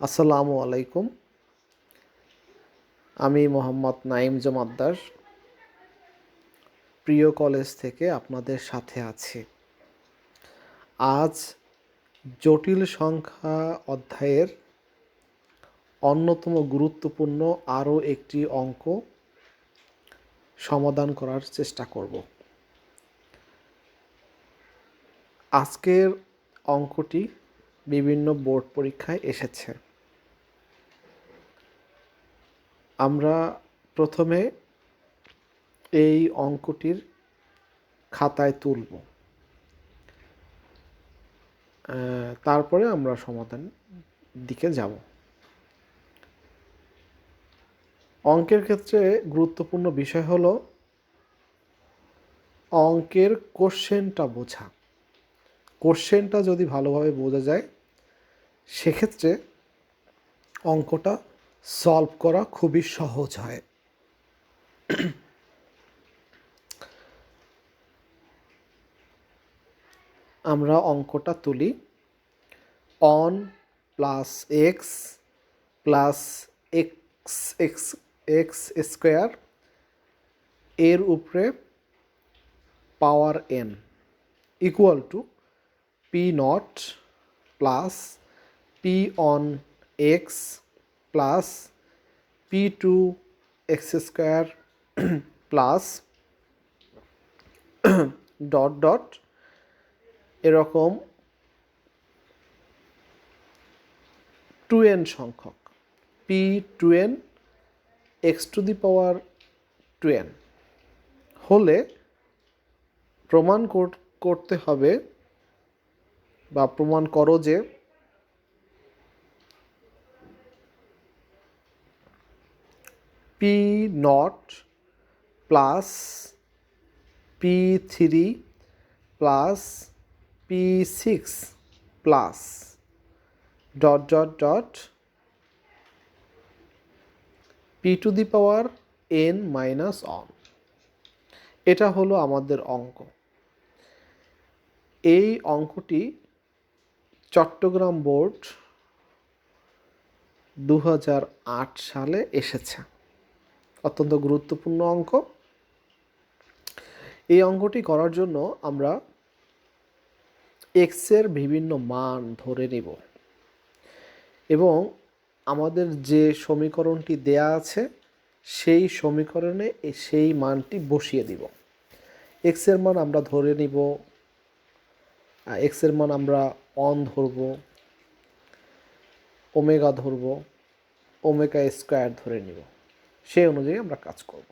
আসসালামু আলাইকুম। আমি মোহাম্মদ নাইম জমাদ্দার প্রিয় কলেজ থেকে আপনাদের সাথে আছি। আজ জটিল সংখ্যা অধ্যায়ের অন্যতম গুরুত্বপূর্ণ আরও একটি অঙ্ক সমাধান করার চেষ্টা করব। আজকের অঙ্কটি বিভিন্ন বোর্ড পরীক্ষায় এসেছে। আমরা প্রথমে এই অঙ্কটির খাতায় তুলব। তারপরে আমরা সমাধান দিকে যাব। অঙ্কের ক্ষেত্রে গুরুত্বপূর্ণ বিষয় হলো অঙ্কের কোশ্চেনটা বোঝা। কোশ্চেনটা যদি ভালোভাবে বোঝা যায়, সেক্ষেত্রে অঙ্কটা সলভ করা খুবই সহজ হয়। আমরা অঙ্কটা তুলি। One plus x plus x x x square এর উপরে power n equal to p naught plus p one x plus p two x square plus dot dot এরকম টু এন সংখ্যক। P two n x to the power two n হলে প্রমাণ কর- করতে হবে বা প্রমাণ করো যে p naught plus p three plus p six plus dot dot dot p two the power n minus one এটা হলো আমাদের অঙ্ক। এই অঙ্কটি চট্টগ্রাম বোর্ড দু হাজার আট সালে এসেছে। অত্যন্ত গুরুত্বপূর্ণ অঙ্ক। এই অঙ্কটি করার জন্য আমরা এক্সের বিভিন্ন মান ধরে নেব এবং আমাদের যে সমীকরণটি দেয়া আছে, সেই সমীকরণে সেই মানটি বসিয়ে দিব। এক্সের মান আমরা ধরে নিব এক্সের মান আমরা অন ধরব ওমেগা ধরব ওমেগা স্কোয়ার ধরে নিব। সেই অনুযায়ী আমরা কাজ করব।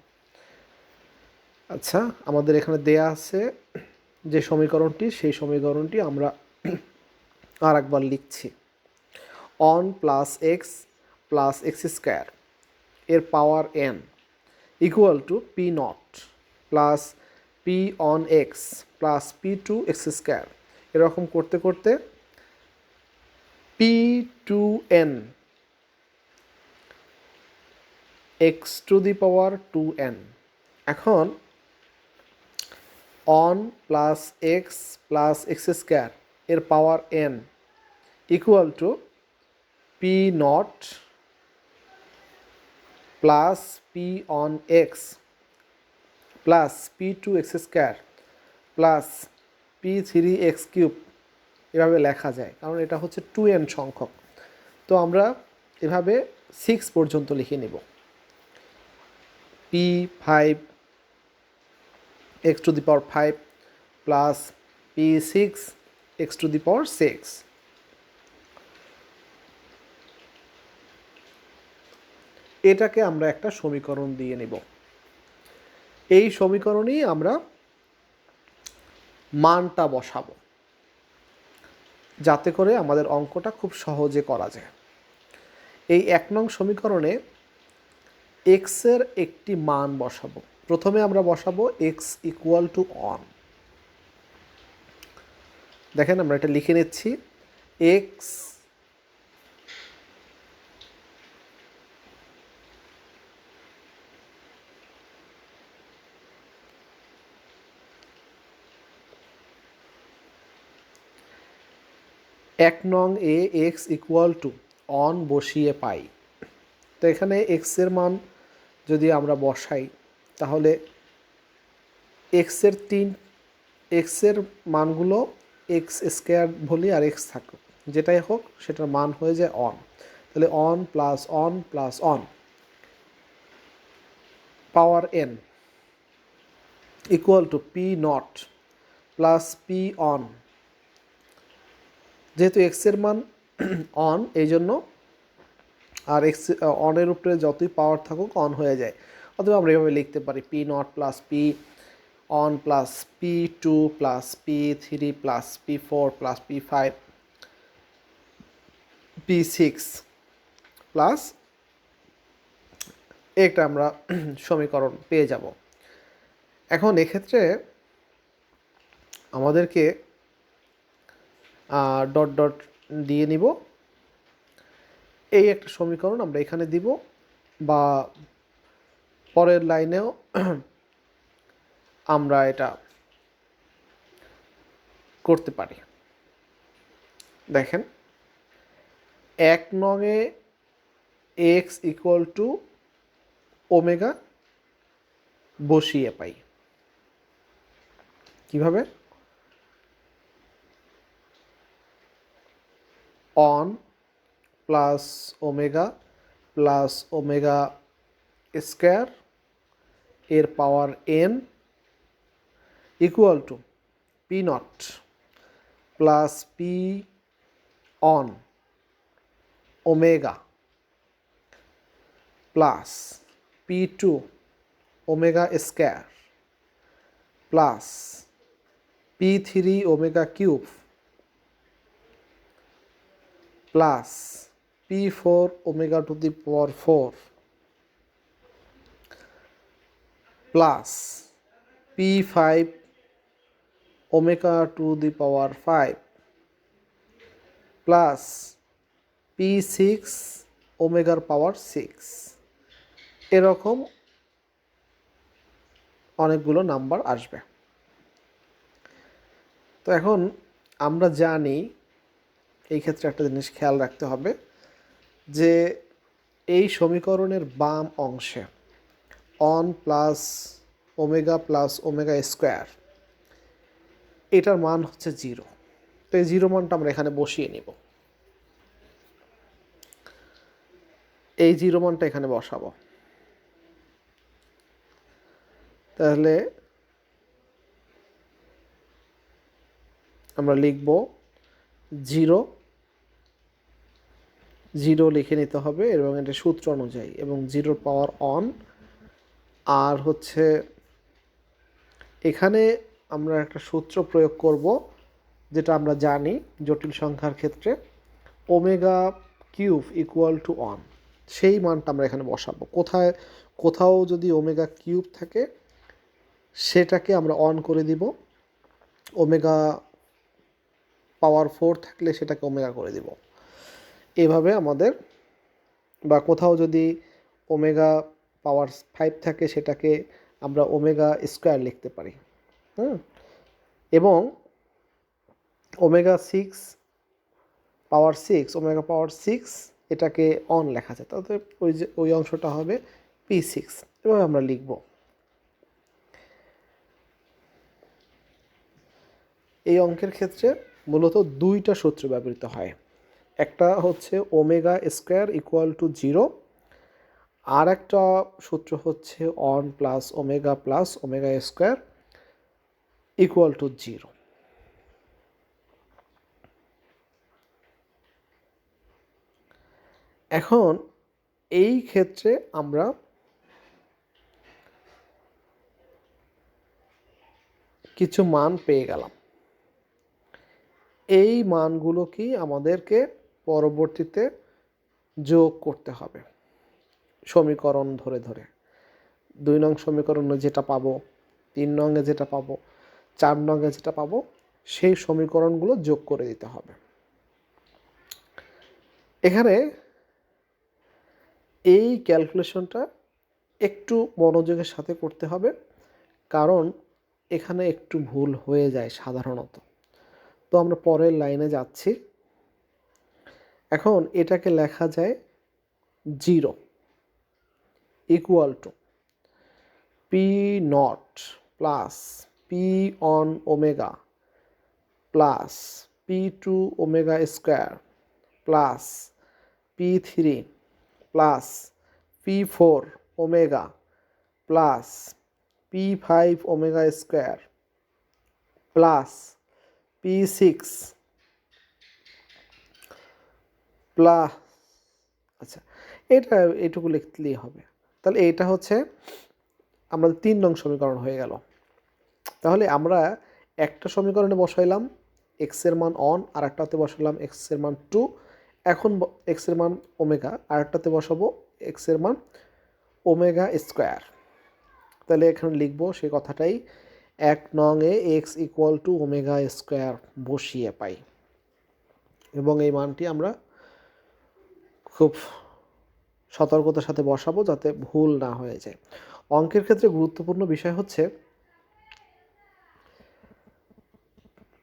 আচ্ছা আমাদের এখানে দেয়া আছে যে সমীকরণটি, সেই সমীকরণটি আমরা আর একবার লিখছি। One plus x plus x square এর power n equal to p naught plus p one x plus p two x square এরকম করতে করতে p two n x to the power two n এখন one plus x plus x square এর power n equal to p naught plus p one x plus p two x square plus p three x cube এভাবে লেখা যায়। কারণ এটা হচ্ছে two N সংখ্যক। তো আমরা এভাবে সিক্স পর্যন্ত লিখে নেব। P five x to the power five plus p six x to the power six এটাকে আমরা একটা সমীকরণ দিয়ে নেব। এই সমীকরণেই আমরা মানটা বসাবো। যাতে করে আমাদের অঙ্কটা খুব সহজে করা যায়। এই এক নং সমীকরণে এক্সের একটি মান বসাবো। প্রথমে আমরা বসাবো এক্স ইকুয়াল টু অন দেখেন আমরা এটা লিখে নিচ্ছি। এক্স এক নং এ এক্স ইকুয়াল টু অন বসিয়ে পাই। তো এখানে এক্সের মান যদি আমরা বসাই, তাহলে এক্সের তিন এক্সের মানগুলো এক্স স্কোয়ার বলি আর এক্স থাকুক। যেটাই হোক, সেটার মান হয়ে যায় অন তাহলে one plus one plus one power n equal to p naught plus p one যেহেতু এক্সের মান অন এই জন্য আর এক্স অনের উপরে যতই পাওয়ার থাকুক অন হয়ে যায়। অথবা আমরা এভাবে লিখতে পারি p naught plus p one plus p two plus p three plus p four plus p five p six plus একটা আমরা সমীকরণ পেয়ে যাব। এখন এক্ষেত্রে আমাদেরকে ডট ডট দিয়ে নিব। এই একটা সমীকরণ আমরা এখানে দিব বা পরের লাইনেও আমরা এটা করতে পারি। দেখেন, এক নঙে এক্স ইকুয়াল টু ওমেগা বসিয়ে পাই। কীভাবে? One plus omega plus omega square এর power n equal to p naught plus p one omega plus p two omega square plus p three omega cube plus p four omega to the power four plus p five omega to the power five plus p six ওমেগার power six এরকম অনেকগুলো number আসবে। তো এখন আমরা জানি এই ক্ষেত্রে একটা জিনিস খেয়াল রাখতে হবে। যে এই সমীকরণের বাম অংশে one plus omega plus omega square এটার মান হচ্ছে জিরো তো এই জিরো মানটা আমরা এখানে বসিয়ে নিব। এই জিরো মানটা এখানে বসাবো। তাহলে আমরা লিখব জিরো জিরো লিখে নিতে হবে এবং এটা সূত্র অনুযায়ী এবং জিরোর পাওয়ার অন। আর হচ্ছে এখানে আমরা একটা সূত্র প্রয়োগ করব, যেটা আমরা জানি জটিল সংখ্যার ক্ষেত্রে omega cube equal to one সেই মানটা আমরা এখানে বসাবো। কোথায়, কোথাও যদি ওমেগা কিউব থাকে, সেটাকে আমরা অন করে দিব। ওমেগা পাওয়ার ফোর থাকলে সেটাকে ওমেগা করে দিব। এভাবে আমাদের বা কোথাও যদি ওমেগা পাওয়ার ফাইভ থাকে সেটাকে আমরা ওমেগা স্কোয়ার লিখতে পারি হ্যাঁ? এবং omega six power six, omega power six এটাকে অন লেখা যায় তাতে ওই যে, ওই অংশটা হবে পি সিক্স এভাবে আমরা লিখব। এই অঙ্কের ক্ষেত্রে মূলত দুইটা সূত্র ব্যবহৃত হয়। একটা হচ্ছে omega square equal to zero, আর একটা সূত্র হচ্ছে one plus omega plus omega square equal to zero. এখন এই ক্ষেত্রে আমরা কিছু মান পেয়ে গেলাম। এই মানগুলো কি আমাদেরকে পরবর্তীতে যোগ করতে হবে। সমীকরণ ধরে ধরে। দুই নং সমীকরণে যেটা পাবো, তিন নঙ্গে যেটা পাবো, চার নঙ্গে যেটা পাবো, সেই সমীকরণগুলো যোগ করে দিতে হবে। এখানে এই ক্যালকুলেশনটা একটু মনোযোগের সাথে করতে হবে, কারণ এখানে একটু ভুল হয়ে যায় সাধারণত। তো আমরা পরের লাইনে যাচ্ছি। এখন এটাকে লেখা যায় zero equal to p naught plus p one omega plus p two omega square plus p three plus p four omega plus p five omega square plus p six plus আচ্ছা এটা এটুকু লিখলেই হবে। তাহলে এটা হচ্ছে আমাদের তিন নং সমীকরণ হয়ে গেল। তাহলে আমরা একটা সমীকরণে বসাইলাম এক্সের মান অন আর একটাতে বসালাম এক্সের মান টু এখন এক্সের মান ওমেগা আর একটাতে বসাবো এক্সের মান ওমেগা স্কোয়ার তাহলে এখানে লিখব সেই কথাটাই, এক নং এ x equal to omega square বসিয়ে পাই। এবং এই মানটি আমরা খুব সতর্কতার সাথে বসাবো যাতে ভুল না হয়ে যায়। অঙ্কের ক্ষেত্রে গুরুত্বপূর্ণ বিষয় হচ্ছে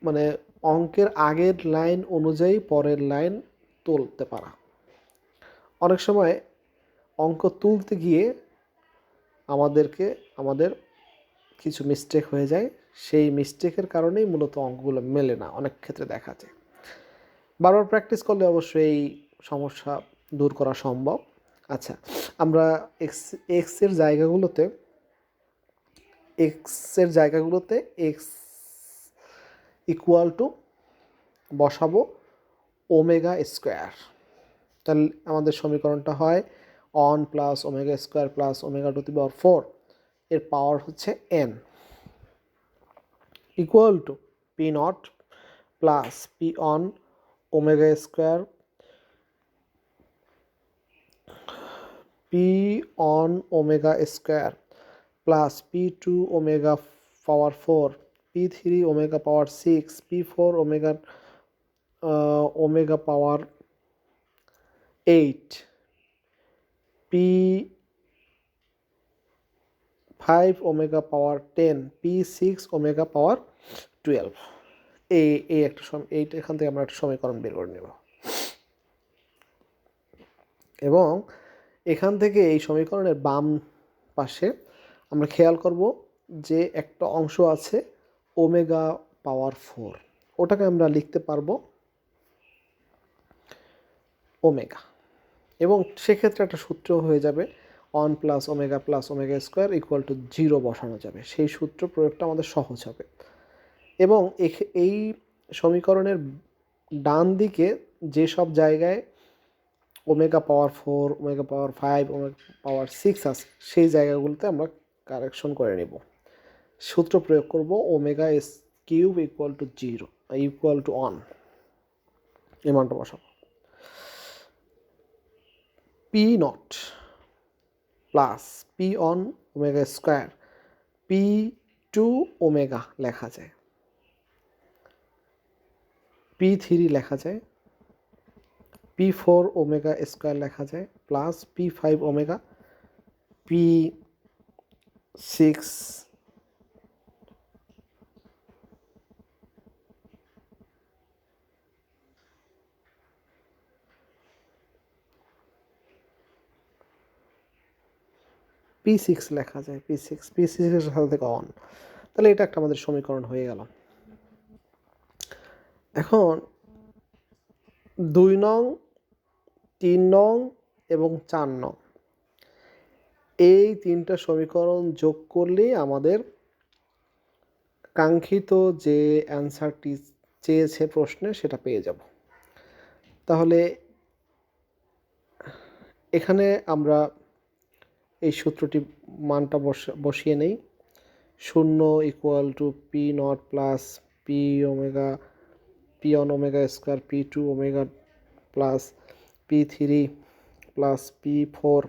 মানে অঙ্কের আগের লাইন অনুযায়ী পরের লাইন তুলতে পারা। অনেক সময় অঙ্ক তুলতে গিয়ে আমাদেরকে, আমাদের কিছু মিস্টেক হয়ে যায়, সেই মিস্টেকের কারণেই মূলত অঙ্কগুলো মেলে না, অনেক ক্ষেত্রে দেখা যায়। বারবার প্র্যাকটিস করলে অবশ্যই এই সমস্যা দূর করা সম্ভব। আচ্ছা আমরা এক্স এক্সের জায়গাগুলোতে এক্সের জায়গাগুলোতে এক্স ইকুয়াল টু বসাবো ওমেগা স্কোয়ার তাহলে আমাদের সমীকরণটা হয় one plus omega square plus omega to the power four এর পাওয়ার হচ্ছে n equal to p naught plus p one omega square p one omega square plus p two omega power four p three omega power six p four omega omega power eight p five omega power ten p six omega power twelve এই এই একটা সম, এই এখান থেকে আমরা একটা সমীকরণ বের করে নেব। এবং এখান থেকে এই সমীকরণের বাম পাশে আমরা খেয়াল করব যে একটা অংশ আছে ওমেগা পাওয়ার ফোর। ওটাকে আমরা লিখতে পারব ওমেগা। এবং সেক্ষেত্রে একটা সূত্র হয়ে যাবে one plus omega plus omega square equal to zero বসানো যাবে। সেই সূত্র প্রয়োগটা আমাদের সহজ হবে। এবং এই সমীকরণের ডান দিকে যেসব জায়গায় omega power four, omega power five, omega power six আছে, সেই জায়গাগুলোতে আমরা কারেকশন করে নেব। সূত্র প্রয়োগ করব, omega s cube equal to zero, equal to one. এই মানটা p naught plus p one omega square, p two omega লেখা যায়। পি থ্রি লেখা যায়। পি ফোর ওমেগা স্কোয়ার লেখা যায় plus p five omega p six p six লেখা যায় পি সিক্স পি সিক্সের সাথে থেকে অন তাহলে এটা একটা আমাদের সমীকরণ হয়ে গেল। এখন দুই নং, তিন নং এবং চার নং। এই তিনটা সমীকরণ যোগ করলেই আমাদের কাঙ্ক্ষিত যে অ্যান্সারটি চেয়েছে প্রশ্নে সেটা পেয়ে যাব। তাহলে এখানে আমরা এই সূত্রটি মানটা বসিয়ে নেই। শূন্য equal to p naught plus p omega p one omega square p two omega plus p three plus p four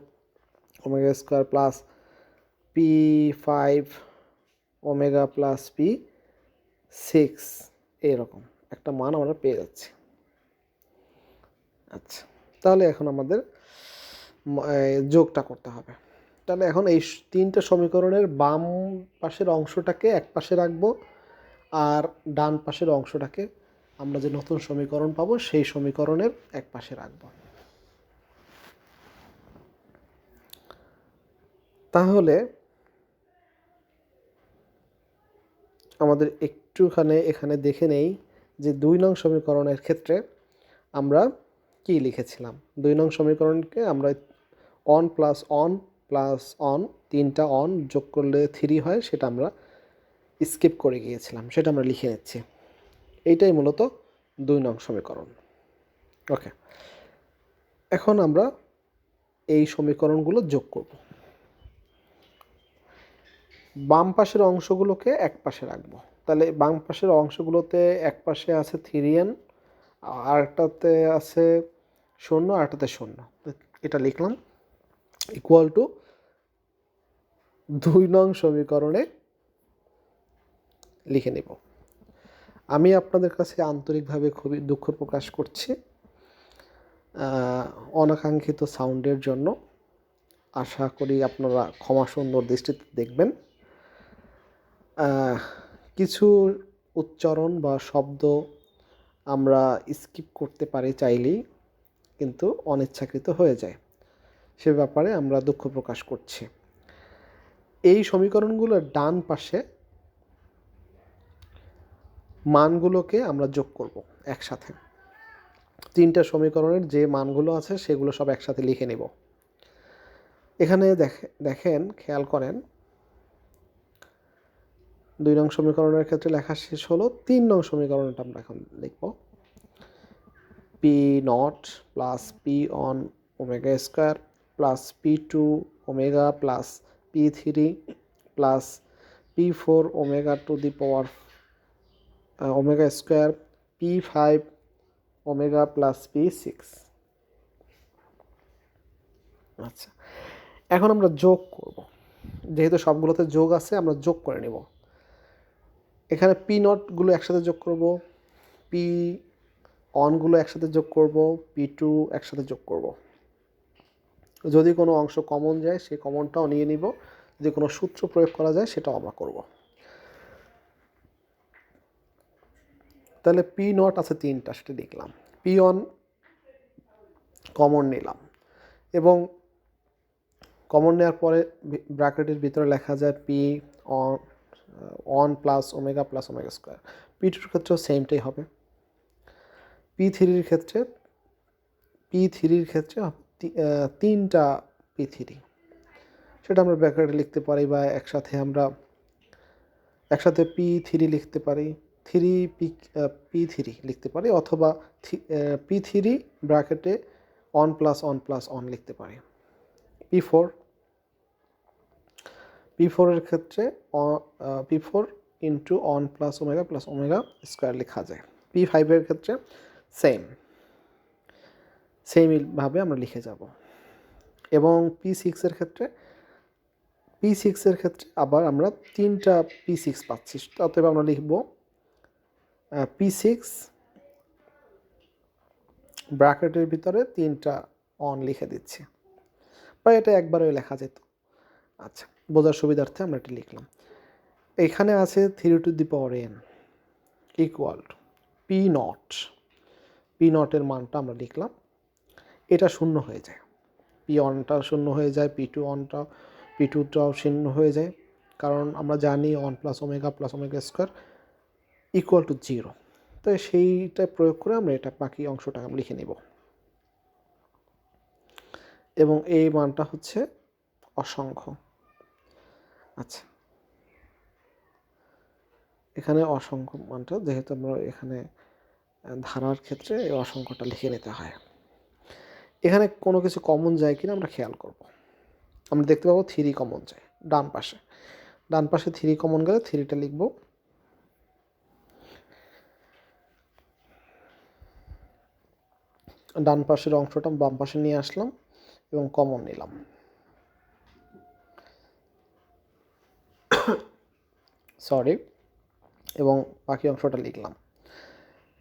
omega square plus p five omega plus p six এরকম। একটা মান আমরা পেয়ে যাচ্ছি। আচ্ছা তাহলে এখন আমাদের যোগটা করতে হবে। তাহলে এখন এই তিনটে সমীকরণের বাম পাশের অংশটাকে এক পাশে রাখব আর ডান পাশের অংশটাকে আমরা যে নতুন সমীকরণ পাবো, সেই সমীকরণের এক পাশে রাখব। তাহলে আমাদের একটুখানে এখানে দেখে নেই যে দুই নং সমীকরণের ক্ষেত্রে আমরা কি লিখেছিলাম। দুই নং সমীকরণকে আমরা one plus one plus one তিনটা অন যোগ করলে থ্রি হয়, সেটা আমরা স্কিপ করে গিয়েছিলাম, সেটা আমরা লিখে নিচ্ছি। এইটাই মূলত দুই নং সমীকরণ। ওকে এখন আমরা এই সমীকরণগুলো যোগ করব। বাম পাশের অংশগুলোকে এক পাশে রাখব। তাহলে বাম পাশের অংশগুলোতে এক পাশে আছে থ্রি এন আরটাতে আছে শূন্য আরটাতে শূন্য। এটা লিখলাম। ইকুয়াল টু দুই নং সমীকরণে লিখে নেব। আমি আপনাদের কাছে আন্তরিকভাবে খুবই দুঃখ প্রকাশ করছি অনাকাঙ্ক্ষিত সাউন্ডের জন্য। আশা করি আপনারা ক্ষমা সুন্দর দৃষ্টিতে দেখবেন। কিছু উচ্চারণ বা শব্দ আমরা স্কিপ করতে পারি চাইলেই, কিন্তু অনিচ্ছাকৃত হয়ে যায়। সে ব্যাপারে আমরা দুঃখ প্রকাশ করছি। এই সমীকরণগুলোর ডান পাশে মানগুলোকে আমরা যোগ করব একসাথে। তিনটা সমীকরণের যে মানগুলো আছে, সেগুলো সব একসাথে লিখে নেব। এখানে দেখে, দেখেন, খেয়াল করেন। দুই নং সমীকরণের ক্ষেত্রে লেখা শেষ হলো, তিন নং সমীকরণটা আমরা এখন লিখব। P naught plus p one omega square plus p two omega plus p three plus p four omega to the power omega square p five omega plus p six আচ্ছা এখন আমরা যোগ করব। যেহেতু সবগুলোতে যোগ আছে, আমরা যোগ করে নেব। এখানে পি নটগুলো একসাথে যোগ করব পি অনগুলো একসাথে যোগ করব পি টু একসাথে যোগ করব। যদি কোনো অংশ কমন যায়, সেই কমনটাও নিয়ে নিব। যদি কোনো সূত্র প্রয়োগ করা যায়, সেটাও আমরা করব। তাহলে পি নট আছে তিনটা, সেটা লিখলাম পি অন কমন নিলাম। এবং কমন নেওয়ার পরে ব্র্যাকেটের ভিতরে লেখা যায় p one one plus omega plus omega square. P টুর ক্ষেত্রেও সেমটাই হবে। পি থ্রির ক্ষেত্রে, পি থ্রির ক্ষেত্রে তিনটা পি থ্রি। সেটা আমরা ব্র্যাকেটে লিখতে পারি বা একসাথে আমরা, একসাথে পি থ্রি লিখতে পারি। থ্রি পি পি থ্রি লিখতে পারি অথবা পি থ্রি ব্র্যাকেটে one plus one plus one লিখতে পারি। পি ফোর, পি ফোরের ক্ষেত্রে p four into one plus omega plus omega square লেখা যায়। পি ফাইভের ক্ষেত্রে সেম সেমভাবে আমরা লিখে যাব। এবং পি সিক্সের ক্ষেত্রে, পি সিক্সের ক্ষেত্রে আবার আমরা তিনটা পি সিক্স পাচ্ছি। অতএব আমরা লিখব পি সিক্স ব্র্যাকেটের ভিতরে তিনটা অন লিখে দিচ্ছি। বা এটা একবারে লেখা যেত। আচ্ছা বোঝার সুবিধার্থে আমরা এটা লিখলাম। এখানে আছে three to the power n equal p naught p নটের মানটা আমরা লিখলাম। এটা শূন্য হয়ে যায়। পি ওয়ানটা শূন্য হয়ে যায় পি টু ওয়ানটা পি টুটাও শূন্য হয়ে যায়। কারণ আমরা জানি one plus omega plus omega square equal to zero তো সেইটা প্রয়োগ করে আমরা এটা বাকি অংশটা লিখে নেব। এবং এই মানটা হচ্ছে অসংখ্য। আচ্ছা। এখানে অসংখ্য মানটা যেহেতু আমরা এখানে ধারার ক্ষেত্রে এই অসংখ্যটা লিখে নিতে হয়। এখানে কোনো কিছু কমন যায় কিনা আমরা খেয়াল করব। আমরা দেখতে পাবো থ্রি কমন যায়, ডান পাশে। ডান পাশে থ্রি কমন গেলে থ্রিটা লিখব। ডান পাশের অংশটা বাম পাশে নিয়ে আসলাম এবং কমন নিলাম। সরি এবং বাকি অংশটা লিখলাম।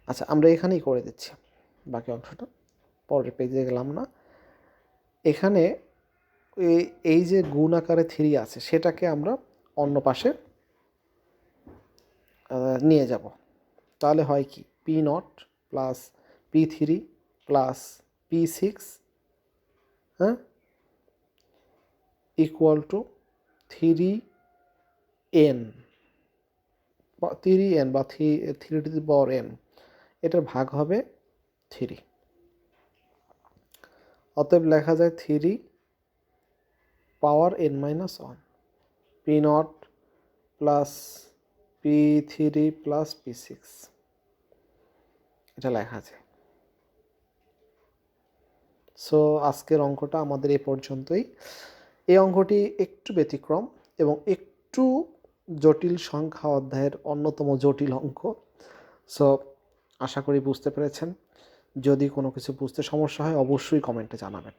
আচ্ছা আমরা এখানেই করে দিচ্ছি বাকি অংশটা। পরের পেজে গেলাম না। এখানে এই- যে গুণ আকারে থ্রি আছে, সেটাকে আমরা অন্য পাশে নিয়ে যাব। তাহলে হয় কি? P naught plus p three plus p six হ্যাঁ equal to three n three n বা three three to the power n এটার ভাগ হবে থ্রি অতএব লেখা যায় three power n minus one p naught plus p three plus p six এটা লেখা আছে। সো আজকের অঙ্কটা আমাদের এ পর্যন্তই। এই অঙ্কটি একটু ব্যতিক্রম এবং একটু জটিল সংখ্যা অধ্যায়ের অন্যতম জটিল অঙ্ক। সো আশা করি বুঝতে পেরেছেন। যদি কোনো কিছু বুঝতে সমস্যা হয়, অবশ্যই কমেন্টে জানাবেন।